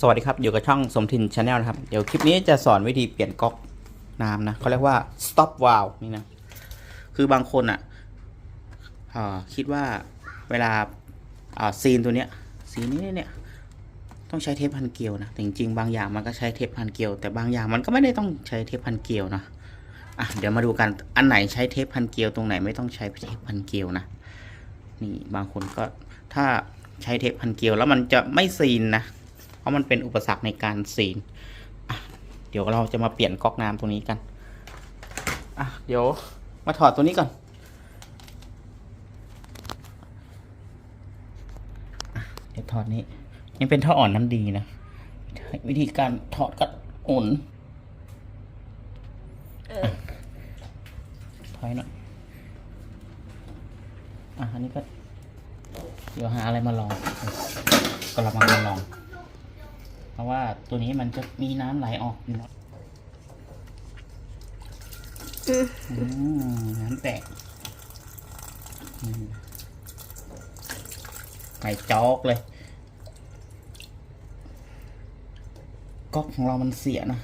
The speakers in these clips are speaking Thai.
สวัสดีครับ อยู่กับช่องสมทินชาแนลนะครับ เดี๋ยวคลิปนี้จะสอนวิธีเปลี่ยนก๊อกน้ำนะเขาเรียกว่า stop valve นี่นะ คือบางคนอะอ่าคิดว่าเวลาซีนตัวเนี้ยซีนนี้เนี่ยต้องใช้เทปพันเกลียวนะแต่จริงๆบางอย่างมันก็ใช้เทปพันเกลียว แต่บางอย่างมันก็ไม่ได้ต้องใช้เทปพันเกลียวนะอะเดี๋ยวมาดูกันอันไหนใช้เทปพันเกลียวตรงไหนไม่ต้องใช้เทปพันเกลียวนะนี่บางคนก็ถ้าใช้เทปพันเกลียวแล้วมันจะไม่ซีนนะ ราะมันเป็นอุปสรรคในการซีนอะเดี๋ยวเราจะมาเปลี่ยนก๊อกน้ำตรงนี้กันอะเดี๋ยวมาถอดตัวนี้ก่อนอะเดี๋ยวถอดนี้ยังเป็นท่ออ่อนน้ำดีนะ วิธีการถอดก็หมุนเออถอยหน่อยอะอันนี้ก็ เดี๋ยวหาอะไรมาลองก็ระมังมาลองเพ ราะว่าตัวนี้มันจะมีน้ำไหลออกอยู่เนอะน้ำแตกไก่จอกเลยก๊อกของเรามันเสียนะ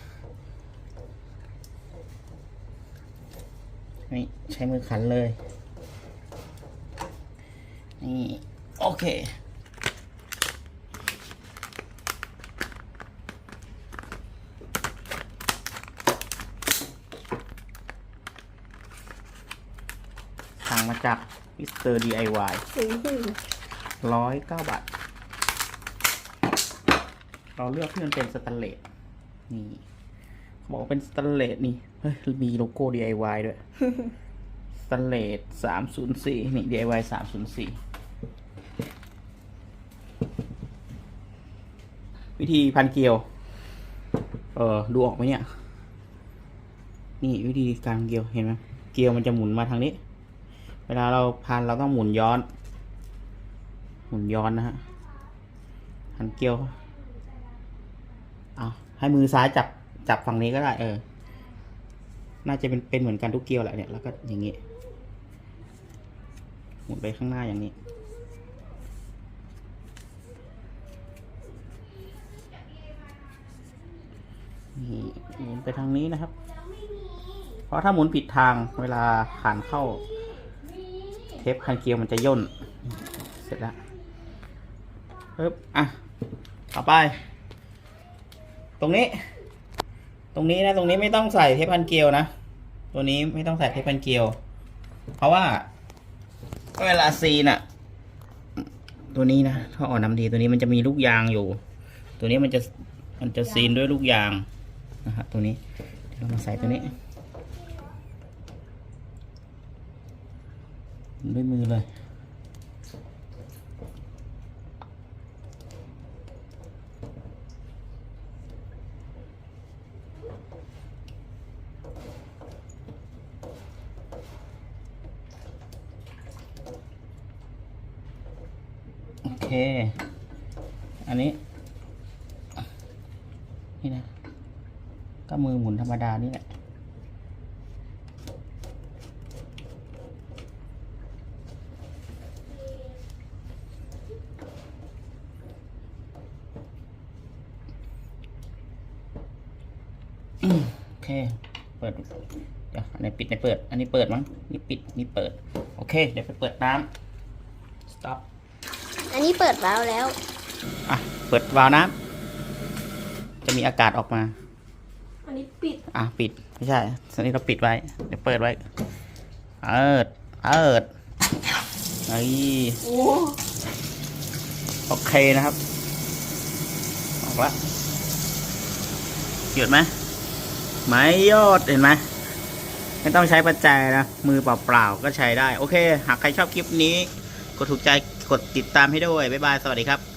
นี่ใช้มือขันเลย นี่ โอเค มาจากมิสเตอร์ DIY อืมร้อยเก้าบาท เราเลือกที่มันเป็นสแตนเลส นี่เขาบอกว่าเป็นสแตนเลสนี่ เฮ้ย มีโลโก้ DIY ด้วย สแตนเลสสามศูนย์สี่นี่ DIY สามศูนย์สี่วิธีพันเกลียว เออดูออกไหมเนี่ย นี่วิธีการเกลียว เห็นไหม เกลียวมันจะหมุนมาทางนี้ เวลาเราพันเราต้องหมุนย้อน หมุนย้อนนะฮะหันเกลียวเอาให้มือซ้ายจับจับฝั่งนี้ก็ได้ เออ น่าจะเป็นเป็นเหมือนกันทุกเกลียวแหละเนี่ยแล้วก็อย่างงี้ หมุนไปข้างหน้าอย่างนี้นี่หมุนไปทางนี้นะครับ เพราะถ้าหมุนผิดทางเวลาขานเข้า ทปคันเกลียวมันจะย่น เสร็จแล้วปึ๊บอะต่อไป ตรงนี้ ตรงนี้นะ ตรงนี้ไม่ต้องใส่เทปพันเกลียวนะ ตัวนี้ไม่ต้องใส่เทปพันเกลียว เพราะว่า เวลาซีนอะตัวนี้นะถ้าอ่อนน้ำดีตัวนี้มันจะมีลูกยางอยู่ ตัวนี้มันจะมันจะซีนด้วยลูกยางนะฮะตัวนี้เดี๋ยวเรามาใส่ตัวนี้ ด้วยมือเลยโอเค อันนี้ นี่นะ ก็มือหมุนธรรมดานี่แหละ โอเค เปิดเดี๋ยวอันไหนปิดไหนเปิด อันนี้เปิดมั้งนี่ปิดนี่เปิด โอเค เดี๋ยวไปเปิดน้ำ stop อันนี้เปิดวาล์วแล้ว อะ เปิดวาล์วน้ำจะมีอากาศออกมา อันนี้ปิด อะ ปิด ไม่ใช่ตอนนี้เราปิดไว้ เดี๋ยวเปิดไว้ เอิดเอิดไอ้โอ้โอเคนะครับ ออกละหยุดไหม ไม่ยอดเห็นไหมไม่ต้องใช้ปัจจัยนะ มือเปล่าๆก็ใช้ได้ โอเค หากใครชอบคลิปนี้ กดถูกใจกดติดตามให้ด้วย บ๊ายบาย สวัสดีครับ